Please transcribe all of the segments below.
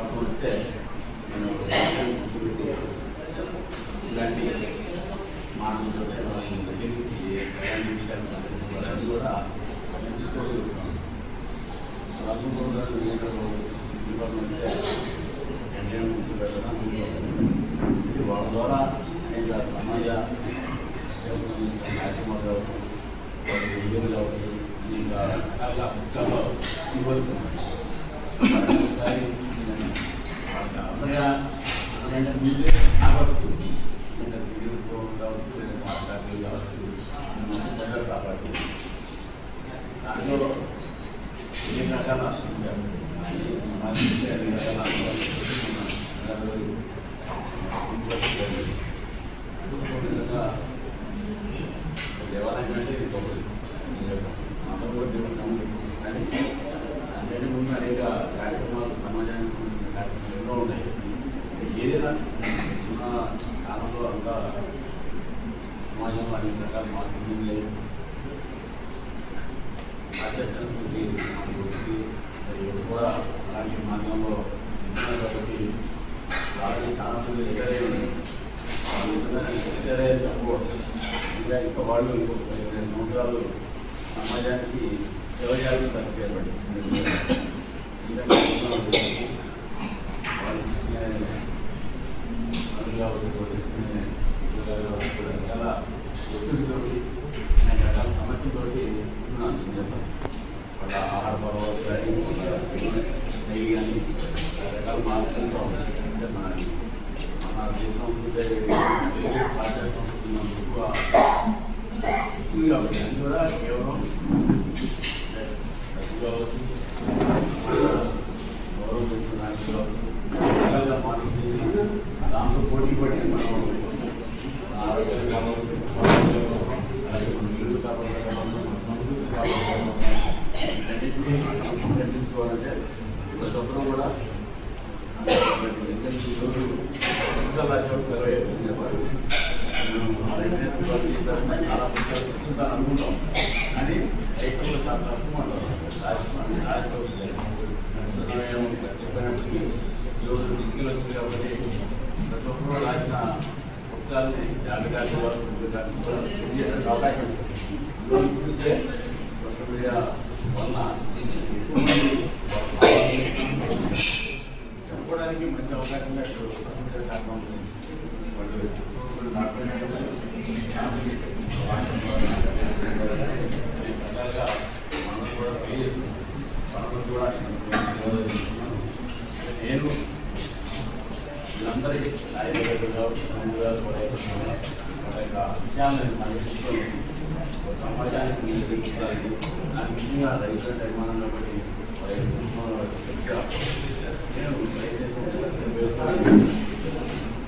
వస్తే ఇలాంటి మాటలతో వాళ్ళని దగ్గర నుంచి విషయాలు కూడా నేను తీసుకోగలుగుతున్నాను రాష్ట్రం కూడా డిపార్ట్మెంట్ నుంచి పెట్టడం ఇది వాళ్ళ ద్వారా అనేక సమాజ కార్యక్రమాలు కావచ్చు వాళ్ళ వీడియోలు కావచ్చు అనేక రకాల పుస్తకాలు ఇవ్వబడుతున్నాయి ఒకసారి అమ్మగా అంటే ముందే ఆగొస్తుంది అంటే వీడియోతో కావచ్చు లేదా కాపీలు కావచ్చు మంచి ప్రజలు కాపాడు దాంట్లో ఎన్ని రకాల అంశాలు సమాజంలో ఎన్ని రకాల అంశాలు విధంగా దేవాలయం అంటే ఇది గొప్పది అందరూ కూడా దేవుడు నమ్ముతారు కానీ దానికంటే ముందు అనేక కార్యక్రమాలు సమాజానికి సంబంధించిన కార్యక్రమాలు ఎన్నో ఉన్నాయి ఏదైనా ఉన్న కాలంలో అంతా సమాజంలో అనేక రకాల మార్పులు లేవు ఆచార సంస్కృతి కూడా అలాంటి మార్గంలో కాబట్టి వాళ్ళకి చాలా మంది అయి ఉన్నాయి వాళ్ళు ఎదురై చెప్పకూడదు ఇంకా ఇంకా వాళ్ళు ఇంకొక పదిహేను సంవత్సరాలు సమాజానికి సేవ చేయాలని పరిస్థితి ఏర్పడింది ఎందుకంటే వాళ్ళు కావచ్చు రకాల ఒత్తిడితోటి అనేక రకాల సమస్యలతోటి ఉన్నాను చెప్పాలి వాళ్ళ ఆహార పొరపాటు కానీ నెయ్యి కానీ రకరకాల మార్పులతో అంటే మన మన దేశ సంస్కృతి తెలుగు భాషా సంస్కృతి మనకు ఎక్కువ వచ్చింది కాబట్టి అది కూడా కేవలం డబ్బు కావచ్చు గౌరవం పెంచడానికి కావచ్చు రకరకాల మార్పులు చేసి దాంట్లో పోటీ పడి మనం ఆరోగ్యాలు కావచ్చు అలాగే మన ఇల్లు కాపాడాలి మన సంస్కృతి కాపాడాలి వీటన్నిటిని మనం రక్షించుకోవాలంటే ప్రతి ఒక్కరూ కూడా చాలా పుస్తకాలు పుస్తకాలు అనుకుంటాం. కానీ రైతులు చాలా తక్కువ ఉంటారు చెప్పినప్పటికీ ఈరోజు డిస్కిల్ వచ్చింది కాబట్టి ప్రతి ఒక్కరు రాసిన పుస్తకాలని జాగ్రత్తగా అవకాశం. సోషల్ మీడియా మనం కూడా నేను వీళ్ళందరి నాయకులుగా విషయాలను సమాజానికి నిలబెట్టాలని నాకు ముఖ్యంగా రైతుల నిర్మాణంలో బట్టి వాళ్ళ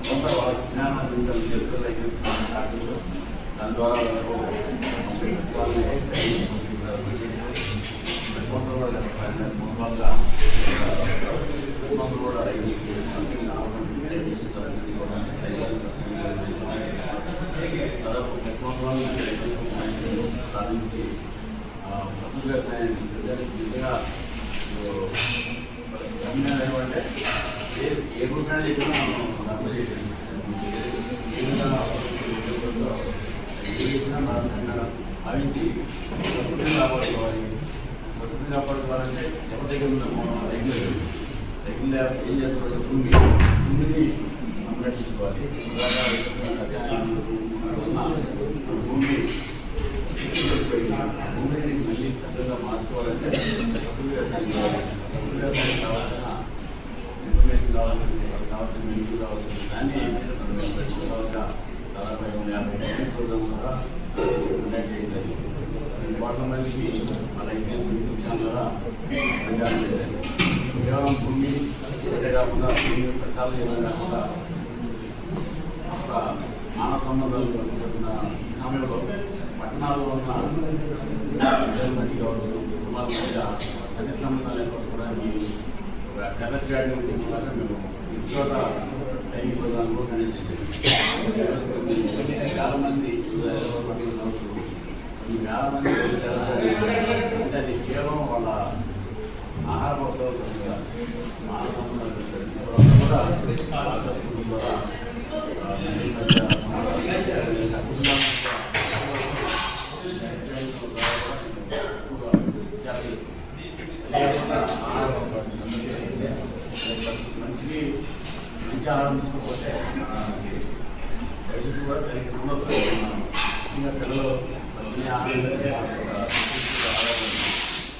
కొంత వాళ్ళ జ్ఞానాన్ని గురించి తెలుసుకుని దాని ద్వారా వాళ్ళకు కూడా నుంచి ప్రజలకు నిజంగా ఏ ఏ రూపాయలు చెప్పినా మనం అప్లై ఏ విధంగా ఏ చెప్పినా మనం భావించి కాపాడుకోవాలి ప్రభుత్వం కాపాడుకోవాలంటే ఎవరి దగ్గర ఉన్న రైతులు రెగ్యులర్ ఏం భూమి భూమిని సంరక్షించుకోవాలి భూమి భూమిని మళ్ళీ మార్చుకోవాలంటే కావాల్సిన ఇన్ఫర్మేషన్ కావాల్సింది కావాల్సిన మెనుకు కావాల్సింది దాన్ని దాదాపు ఐదు వందల యాభై కోట్ల కూడా కండక్ట్ చేయాలి వాటర్ మందికి మన ద్వారా ప్రచారం చేశారు. కేవలం భూమి కాకుండా భూమి ప్రచారం కాకుండా మానవ సంబంధాలు ఉన్న సమయంలో పట్టణాల్లో ఉన్న ప్రజల కావచ్చు కుటుంబాల మధ్య అన్ని సంబంధాలు ఏర్పరచుకోవడానికి ఒక టెర్రస్ గార్డెన్ ద్వారా మేము ఇంట్లో ట్రైనింగ్ ప్రోగ్రామ్ కూడా కండక్ట్ చేసాము చాలా మంది పట్టిన కావచ్చు కొన్ని మంది అంటే అది కేవలం వాళ్ళ ఆహార పదార్థాలు కాకుండా మానవ కూడా వాళ్ళ కుటుంబం ద్వారా ఆ, ఈ మధ్య కుటుంబం మనిషికి మంచి ఆహారం తీసుకోకపోతే భవిష్యత్తు కూడా సరిగ్గా ఉండదు ఇంకా పిల్లలు మంచి ఆహారం ఆరోగ్యం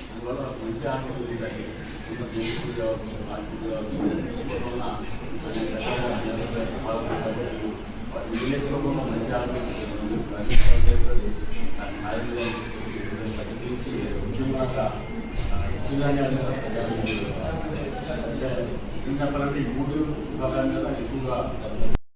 అందువల్ల మంచి ఆహారం ఇంకా కావచ్చు అనేక రకాల విలేజ్లో కూడా మంచి ఆహారం తీసుకోవాలి. దాని ఆయుర్వేదం తగ్గించి చెప్పాలంటే ఈ మూడు ఎక్కువగా